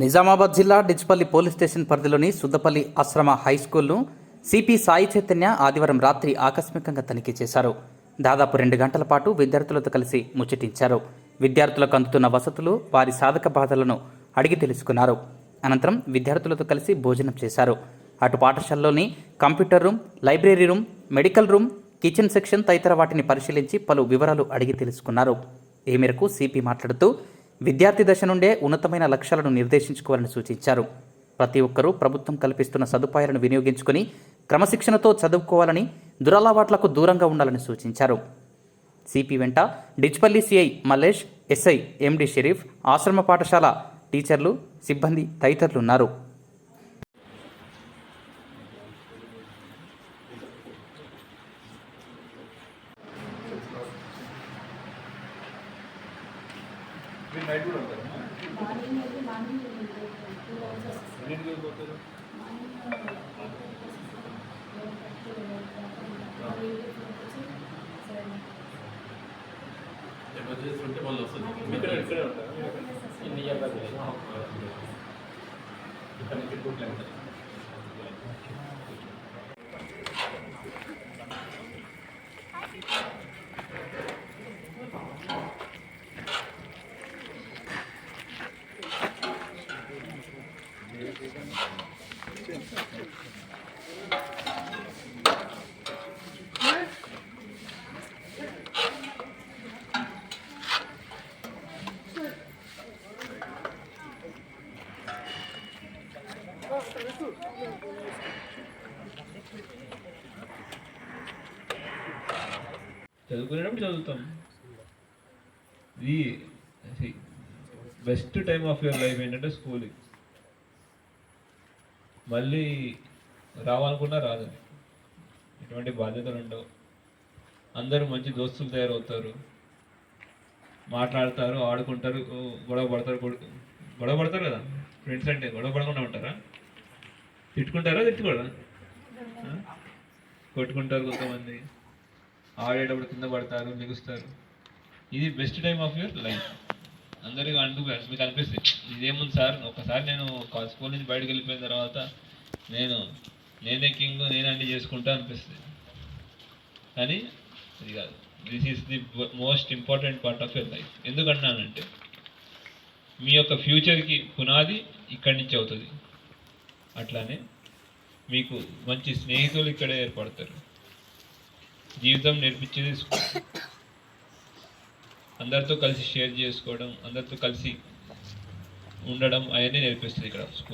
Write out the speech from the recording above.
నిజామాబాద్ జిల్లా Dichpalli police station పరిధిలోని సుద్దపల్లి ఆశ్రమ హై స్కూల్ను సిపి సాయి చైతన్య ఆదివారం రాత్రి ఆకస్మికంగా తనిఖీ చేశారు. దాదాపు రెండు గంటల పాటు విద్యార్థులతో కలిసి ముచ్చటించారు. విద్యార్థులకు అందుతున్న వసతులు వారి సాధక బాధలను అడిగి తెలుసుకున్నారు. అనంతరం విద్యార్థులతో కలిసి భోజనం చేశారు. అటు పాఠశాలలోని computer room library room medical room kitchen section తదితర వాటిని పరిశీలించి పలు వివరాలు అడిగి తెలుసుకున్నారు. ఈ మేరకు సిపి మాట్లాడుతూ విద్యార్థి దశ నుండే ఉన్నతమైన లక్ష్యాలను నిర్దేశించుకోవాలని సూచించారు. ప్రతి ఒక్కరూ ప్రభుత్వం కల్పిస్తున్న సదుపాయాలను వినియోగించుకుని క్రమశిక్షణతో చదువుకోవాలని దురలవాట్లకు దూరంగా ఉండాలని సూచించారు. సిపి వెంట Dichpally CI Mallesh SI MD Sharif ఆశ్రమ పాఠశాల టీచర్లు సిబ్బంది తదితరులు ఉన్నారు మీరు నైట్ కూడా ఉంటారా ఎన్నింటికి పోతారు ఎమర్జెన్సీ ఉంటే మళ్ళీ వస్తుంది ఇక్కడ ఇక్కడే ఉంటారా ఇన్ని ఇయర్స్ ఇక్కడ ఇక్కడ చదువుకునేటప్పుడు చదువుతాం. ఇది best time of your life ఏంటంటే స్కూలింగ్ మళ్ళీ రావాలనుకున్నా రాదు. ఎటువంటి బాధ్యతలు ఉండవు. అందరూ మంచి దోస్తులు తయారవుతారు. మాట్లాడతారు ఆడుకుంటారు గొడవ పడతారు గొడవ పడతారు కదా. ఫ్రెండ్స్ అంటే గొడవ పడకుండా ఉంటారా? తిట్టుకుంటారా తిట్టుకోరా? కొట్టుకుంటారు కొంతమంది. ఆడేటప్పుడు కింద పడతారు నిగుస్తారు ఇది best time of your life అందరికీ అంటూ మీకు అనిపిస్తుంది. ఇదేముంది సార్? ఒకసారి నేను స్కూల్ నుంచి బయటకు వెళ్ళిపోయిన తర్వాత నేను నేనే కింగ్ నేనే అన్ని చేసుకుంటా అనిపిస్తుంది. కానీ ఇది కాదు. This is the most important part of your life ఎందుకన్నానంటే మీ యొక్క ఫ్యూచర్కి పునాది ఇక్కడి నుంచి అవుతుంది. అట్లానే మీకు మంచి స్నేహితులు ఇక్కడే ఏర్పడతారు. జీవితం నేర్పించేది స్కూల్. అందరితో కలిసి షేర్ చేసుకోవడం అందరితో కలిసి ఉండడం అవన్నీ నేర్పిస్తుంది ఇక్కడ స్కూల్.